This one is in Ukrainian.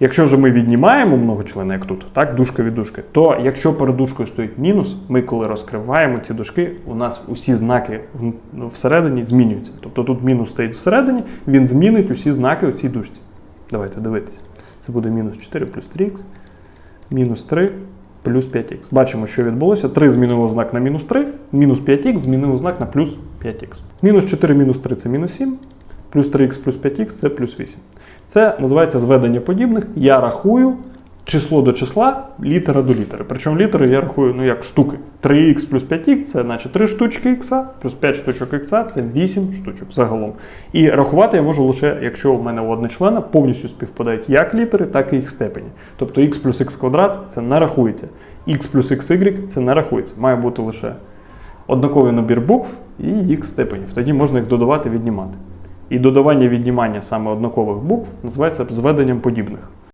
Якщо ж ми віднімаємо многочлени, як тут, так, дужка від дужки, то якщо перед дужкою стоїть мінус, ми коли розкриваємо ці дужки, у нас усі знаки ну, всередині змінюються. Тобто тут мінус стоїть всередині, він змінить усі знаки у цій дужці. Давайте дивитися. Це буде мінус 4 плюс 3х, мінус 3 плюс 5х. Бачимо, що відбулося. 3 змінило знак на мінус 3, мінус 5х змінило знак на плюс 5х. Мінус 4 мінус 3 це мінус 7, плюс 3х плюс 5х це плюс 8. Це називається зведення подібних. Я рахую число до числа, літера до літери. Причому літери я рахую ну як штуки. 3х плюс 5х це значить 3 штучки х, плюс 5 штучок х це 8 штучок загалом. І рахувати я можу лише, якщо у мене у одночлена повністю співпадають як літери, так і їх степені. Тобто х плюс х квадрат це не рахується. х плюс xy це не рахується. Має бути лише однаковий набір букв і їх степенів. Тоді можна їх додавати, віднімати. І додавання віднімання саме однакових букв називається зведенням подібних.